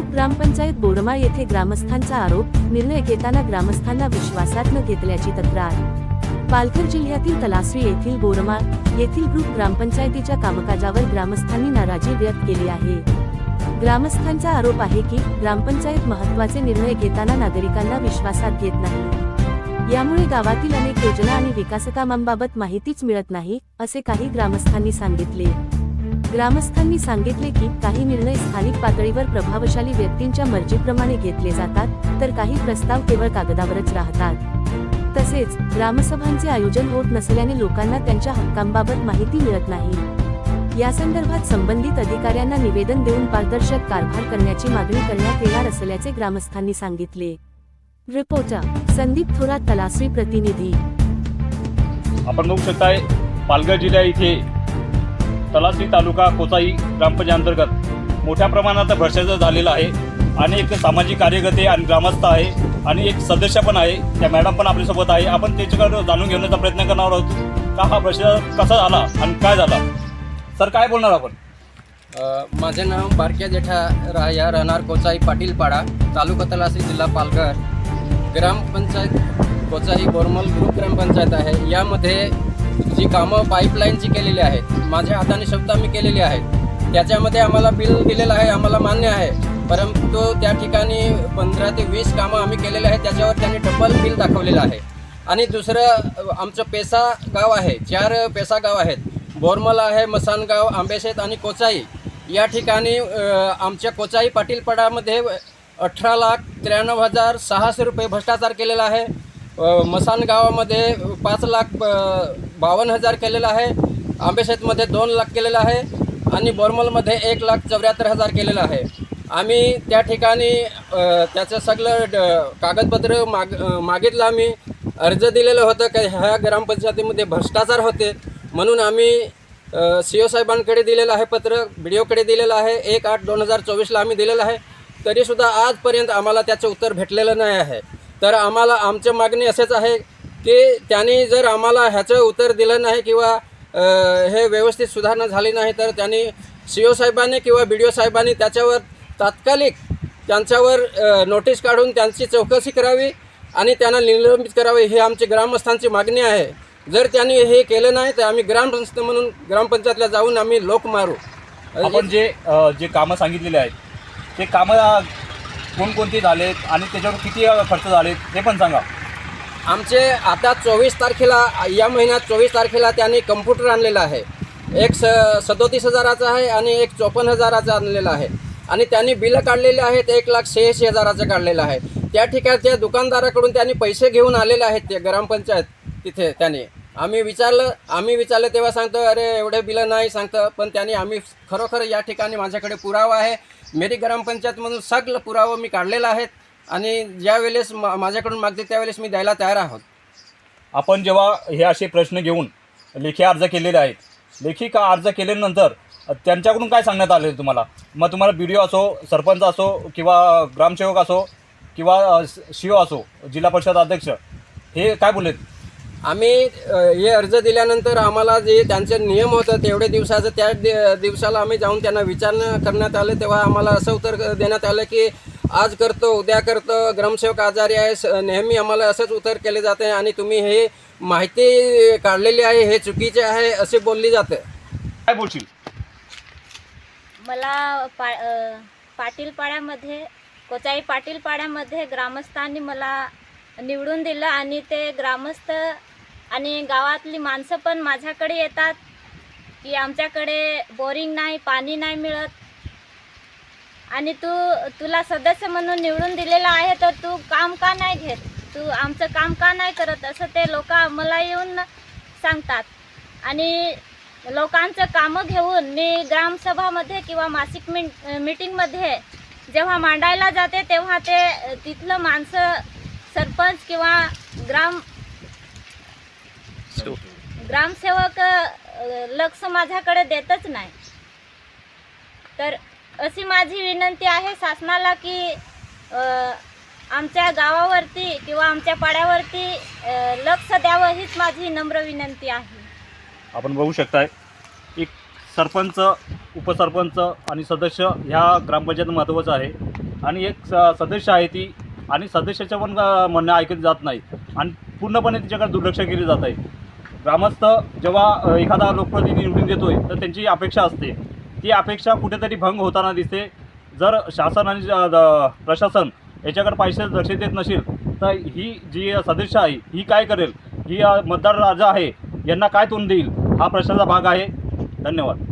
Group ग्रामपंचायत बोरमा येथे ग्रामस्थांचा आरोप निर्णय घेताना ग्रामस्थांना विश्वासात न घेतल्याची तक्रार. पालघर जिल्ह्यातील तलासरी येथील बोरमा येथील ग्रुप ग्रामपंचायतीच्या कामकाजावर ग्रामस्थांनी नाराजी व्यक्त केली आहे. ग्रामस्थांचा आरोप आहे की ग्रामपंचायत महत्त्वाचे निर्णय घेताना नागरिकांना विश्वासात घेत नाही. यामुळे गावातील अनेक योजना आणि विकासकामांबाबत माहितीच मिळत नाही असे काही ग्रामस्थांनी सांगितले. ग्रामस्थांनी सांगितले की काही निर्णय स्थानिक पातळीवर प्रभावशाली व्यक्तींच्या मर्जीप्रमाणे घेतले जातात तर काही प्रस्ताव केवळ कागदावरच राहतात. तसेच ग्रामसभांचे आयोजन होत नसल्याने लोकांना त्यांच्या हक्कांबाबत माहिती मिळत नाही. या संदर्भात संबंधित अधिकाऱ्यांना निवेदन देऊन पारदर्शक कारभार करण्याची मागणी करण्यात येणार असल्याचे ग्रामस्थांनी सांगितले. रिपोर्टर संदीप थोरात तलासरी प्रतिनिधी. आपण बघू शकताय पालघर जिल्ह्या इथे तलासरी तालुका कोचाई ग्रामपंचायत अंतर्गत मोठ्या प्रमाणात भ्रष्टाचार झालेला आहे. आणि एक सामाजिक कार्यकर्ते आणि ग्रामस्थ आहे. आणि एक सदस्य पण आहे. त्या मॅडम पण आपल्यासोबत आहे. आपण त्याच्याकडे जाणून घेण्याचा प्रयत्न करणार आहोत. का हा भ्रष्टाचार कसा झाला आणि काय झाला? सर काय बोलणार आपण? माझे नाव बारक्या जेठा राया राहणार कोचाई पाटीलपाडा तालुका तलासरी जिल्हा पालघर. ग्रामपंचायत कोचाई बोरमल ग्रुप ग्रामपंचायत आहे. यामध्ये जी कामं पाईपलाईनची केलेली आहेत माझ्या हाताने शब्द आम्ही केलेली आहेत त्याच्यामध्ये आम्हाला बिल दिलेलं आहे आम्हाला मान्य आहे. परंतु त्या ठिकाणी पंधरा ते वीस कामं आम्ही केलेले आहेत त्याच्यावर त्यांनी डबल बिल दाखवलेलं आहे. आणि दुसरं आमचं पेसा गाव आहे चार पेसा गाव आहेत. बोरमला आहे मसानगाव आंबेशेत आणि कोचाई. या ठिकाणी आमच्या कोचाई पाटीलपाडामध्ये अठरा लाख त्र्याण्णव हजार सहाशे रुपये भ्रष्टाचार केलेला आहे. मसान गावामध्ये पाच लाख बावन्न हजार केलेला आहे. आंबेशेतमध्ये दोन लाख केलेलं आहे आणि बोरमलमध्ये एक लाख चौऱ्याहत्तर हजार केलेलं आहे. आम्ही त्या ठिकाणी त्याचं सगळं ड- कागदपत्र माग मागितलं आम्ही. अर्ज दिलेलं होतं की ह्या ग्रामपंचायतीमध्ये भ्रष्टाचार होते म्हणून आम्ही सी ओ साहेबांकडे दिलेलं आहे पत्र बी डी ओकडे दिलेलं आहे. एक आठ दोन हजार चोवीसला आम्ही दिलेलं आहे. तरीसुद्धा आजपर्यंत आम्हाला त्याचं उत्तर भेटलेलं नाही आहे. तर आम्हाला आमचं मागणी असेच आहे की त्यांनी जर आम्हाला ह्याचं उत्तर दिलं नाही किंवा हे व्यवस्थित सुधारणा झाली नाही तर त्यांनी सी ओ साहेबांनी किंवा बी डी ओ साहेबांनी त्याच्यावर तात्कालिक त्यांच्यावर नोटीस काढून त्यांची चौकशी करावी आणि त्यांना निलंबित करावे ही आमची ग्रामस्थांची मागणी आहे. जर त्यांनी हे केलं नाही तर आम्ही ग्रामपंचायत म्हणून ग्रामपंचायतला जाऊन आम्ही लोक मारू. आपण जे जे कामं सांगितलेले आहेत ते कामं कोणकोणती झालेत आणि त्याच्यावर किती खर्च झालेत ते पण सांगा. आमचे आता चोवीस तारखेला या महिन्यात चोवीस तारखेला त्यांनी कम्प्युटर आणलेला आहे. एक स सदोतीस हजाराचा आहे आणि एक चोपन्न हजाराचा आणलेला आहे. आणि त्यांनी बिलं काढलेले आहेत एक लाख शहाऐंशी हजाराचं काढलेलं आहे. त्या ठिकाणी त्या दुकानदाराकडून त्यांनी पैसे घेऊन आलेले आहेत ते ग्रामपंचायत तिथे त्याने. आम्ही विचारलं आम्ही विचारलं तेव्हा सांगतो अरे एवढे बिलं नाही सांगतं. पण त्यांनी आम्ही खरोखर या ठिकाणी माझ्याकडे पुरावा आहे. मेरी ग्रामपंचायतमधून सगळं पुरावा मी काढलेला आहेत आणि ज्या वेळेस मा माझ्याकडून मागते त्यावेळेस मी द्यायला तयार आहोत. आपण जेव्हा हे असे प्रश्न घेऊन लेखी अर्ज केलेले आहेत लेखी का अर्ज केल्यानंतर त्यांच्याकडून काय सांगण्यात आले तुम्हाला? मग तुम्हाला बी डी ओ असो सरपंच असो किंवा ग्रामसेवक असो किंवा सी ओ असो जिल्हा परिषद अध्यक्ष हे काय बोललेत आम्ही हे अर्ज दिल्यानंतर आम्हाला जे त्यांचे नियम होतं तेवढे दिवसाचं त्या दिवसाला आम्ही जाऊन त्यांना विचारणं करण्यात आलं. तेव्हा आम्हाला असं उत्तर देण्यात आलं की आज करतो उद्या करतो ग्रामसेवक आजारी आहे स- नेहमी आम्हाला असंच उत्तर केले जाते आणि तुम्ही हे माहिती काढलेली आहे हे चुकीचे आहे असे बोलली जाते. काय बोलशील? मला पा अ, पाटीलपाड्यामध्ये कोचाई पाटीलपाड्यामध्ये ग्रामस्थांनी मला निवडून दिलं आणि ते ग्रामस्थ आणि गावातली माणसं पण माझ्याकडे येतात की आमच्याकडे बोरिंग नाही पाणी नाही मिळत आणि तू तुला सदस्य म्हणून निवडून दिलेला आहे तर तू काम का नाही घेत? तू आमचं काम का नाही करत? असं ते लोक मला येऊन सांगतात. आणि लोकांचं कामं घेऊन मी ग्रामसभामध्ये किंवा मासिक मि मीटिंगमध्ये जेव्हा मांडायला जाते तेव्हा ते तिथलं माणसं सरपंच किंवा ग्राम ग्रामसेवक लक्ष माझ्याकडे देतच नाही. तर अशी माझी विनंती आहे शासनाला की आमच्या गावावरती किंवा आमच्या पाड्यावरती लक्ष द्यावं हीच माझी नम्र विनंती आहे. आपण बघू शकताय एक सरपंच उपसरपंच आणि सदस्य ह्या ग्रामपंचायत महत्त्वाचं आहे. आणि एक स सदस्य आहे ती आणि सदस्याच्या पण म्हणणं ऐकलं जात नाही. आणि पूर्णपणे तिच्याकडे दुर्लक्ष केले जात आहे ग्रामस्थ जेव्हा एखादा लोकप्रतिनिधी निवडून देतोय तर त्यांची अपेक्षा असते. ती अपेक्षा कुठेतरी भंग होताना दिसते. जर शासन आणि द- प्रशासन याच्याकडे पैसे लक्ष देत नसेल तर ही जी सदस्य आहे ही काय करेल? ही मतदार राजा आहे यांना काय तोंड देईल? हा प्रश्नाचा भाग आहे. धन्यवाद.